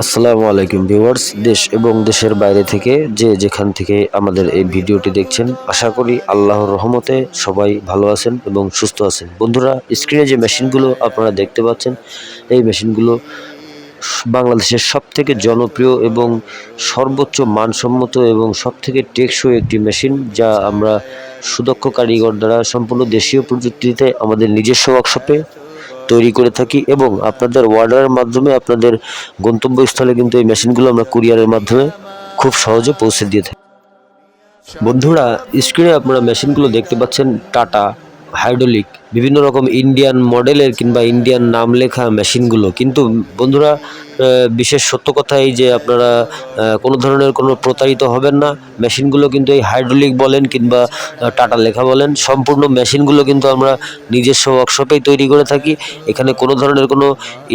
আসসালামু আলাইকুম ভিউয়ার্স, দেশ এবং দেশের বাইরে থেকে যে যেখান থেকে আমাদের এই ভিডিওটি দেখছেন, আশা করি আল্লাহর রহমতে সবাই ভালো আছেন এবং সুস্থ আছেন। বন্ধুরা স্ক্রিনে যে মেশিনগুলো আপনারা দেখতে পাচ্ছেন, এই মেশিনগুলো বাংলাদেশের সব থেকে জনপ্রিয় এবং সর্বোচ্চ মানসম্মত এবং সব থেকে টেকসই একটি মেশিন যা আমরা সুদক্ষ কারিগর দ্বারা সম্পূর্ণ দেশীয় প্রযুক্তিতে আমাদের নিজস্ব ওয়ার্কশপে তৈরি করে থাকি এবং আপনাদের অর্ডারের মাধ্যমে আপনাদের গন্তব্যস্থলে কিন্তু এই মেশিনগুলো আমরা কুরিয়ারের মাধ্যমে খুব সহজে পৌঁছে দিয়ে থাকি। বন্ধুরা স্ক্রিনে আপনারা মেশিনগুলো দেখতে পাচ্ছেন টাটা হাইড্রোলিক বিভিন্ন রকম ইন্ডিয়ান মডেলের কিংবা ইন্ডিয়ান নাম লেখা মেশিনগুলো কিন্তু বন্ধুরা বিশেষ সত্য কথা এই যে আপনারা কোনো ধরনের কোনো প্রতারিত হবেন না। মেশিনগুলো কিন্তু এই হাইড্রোলিক বলেন কিংবা টাটা লেখা বলেন, সম্পূর্ণ মেশিনগুলো কিন্তু আমরা নিজস্ব ওয়ার্কশপেই তৈরি করে থাকি। এখানে কোনো ধরনের কোনো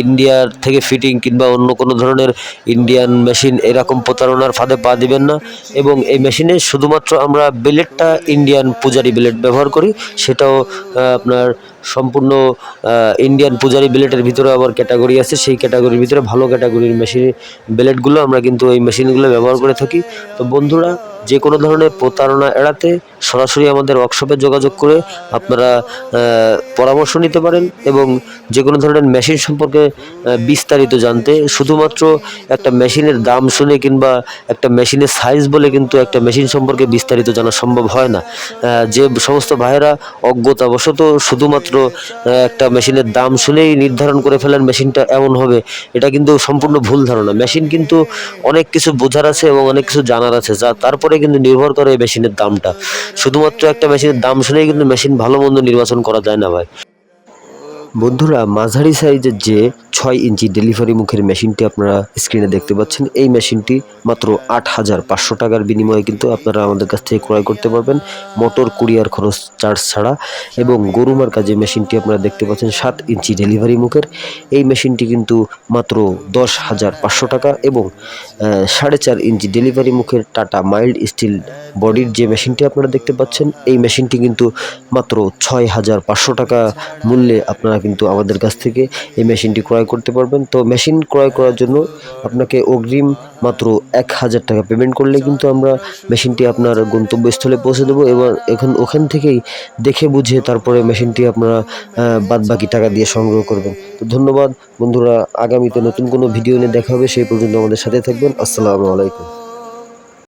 ইন্ডিয়ার থেকে ফিটিং কিংবা অন্য কোনো ধরনের ইন্ডিয়ান মেশিন এরকম প্রতারণার ফাঁদে পা দিবেন না। এবং এই মেশিনে শুধুমাত্র আমরা ব্লেডটা ইন্ডিয়ান পূজারি ব্লেড ব্যবহার করি। সেটাও আপনার সম্পূর্ণ ইন্ডিয়ান পূজারি ব্লেডের ভিতরে আবার ক্যাটাগরি আছে। সেই ক্যাটাগরির ভিতরে ভালো ক্যাটাগরির মেশিন ব্লেডগুলো আমরা কিন্তু এই মেশিনগুলো ব্যবহার করে থাকি। তো বন্ধুরা যে কোনো ধরনের প্রতারণা এড়াতে সরাসরি আমাদের ওয়ার্কশপে যোগাযোগ করে আপনারা পরামর্শ নিতে পারেন এবং যে কোনো ধরনের মেশিন সম্পর্কে বিস্তারিত জানতে। শুধুমাত্র একটা মেশিনের দাম শুনে কিংবা একটা মেশিনের সাইজ বলে কিন্তু একটা মেশিন সম্পর্কে বিস্তারিত জানা সম্ভব হয় না। যে সমস্ত ভাইয়েরা অজ্ঞতাবশত শুধুমাত্র একটা মেশিনের দাম শুনেই নির্ধারণ করে ফেলেন মেশিনটা এমন হবে, এটা কিন্তু সম্পূর্ণ ভুল ধারণা। মেশিন কিন্তু অনেক কিছু বোঝার আছে এবং অনেক কিছু জানার আছে, যা তারপরে কিন্তু নির্ভর করে এই মেশিনের দামটা। শুধুমাত্র একটা মেশিনের দাম শুনেই কিন্তু মেশিন ভালো মন্দ নির্বাচন করা যায় না ভাই। বন্ধুরা, মাঝারি সাইজের যে ছয় ইঞ্চি ডেলিভারি মুখের মেশিনটি আপনারা স্ক্রিনে দেখতে পাচ্ছেন, এই মেশিনটি মাত্র আট হাজার পাঁচশো টাকার বিনিময়ে কিন্তু আপনারা আমাদের কাছ থেকে ক্রয় করতে পারবেন মোটর কুরিয়ার খরচ চার্জ ছাড়া এবং গরুমার কাজে মেশিনটি আপনারা দেখতে পাচ্ছেন, সাত ইঞ্চি ডেলিভারি মুখের, এই মেশিনটি কিন্তু মাত্র দশ হাজার পাঁচশো টাকা এবং সাড়ে চার ইঞ্চি ডেলিভারি মুখের টাটা মাইল্ড স্টিল বডির যে মেশিনটি আপনারা দেখতে পাচ্ছেন, এই মেশিনটি কিন্তু মাত্র ছয় হাজার পাঁচশো টাকা মূল্যে আপনারা কিন্তু আমাদের কাছ থেকে এই মেশিনটি ক্রয় করতে পারবেন। তো মেশিন ক্রয় করার জন্য আপনাকে অগ্রিম মাত্র এক হাজার টাকা পেমেন্ট করলে কিন্তু আমরা মেশিনটি আপনার গন্তব্যস্থলে পৌঁছে দেবো এবং এখন ওখান থেকেই দেখে বুঝে তারপরে মেশিনটি আপনারা বাদ বাকি টাকা দিয়ে সংগ্রহ করবেন। তো ধন্যবাদ বন্ধুরা, আগামীতে নতুন কোনো ভিডিও নিয়ে দেখা হবে, সেই পর্যন্ত আমাদের সাথে থাকবেন। আসসালামু আলাইকুম।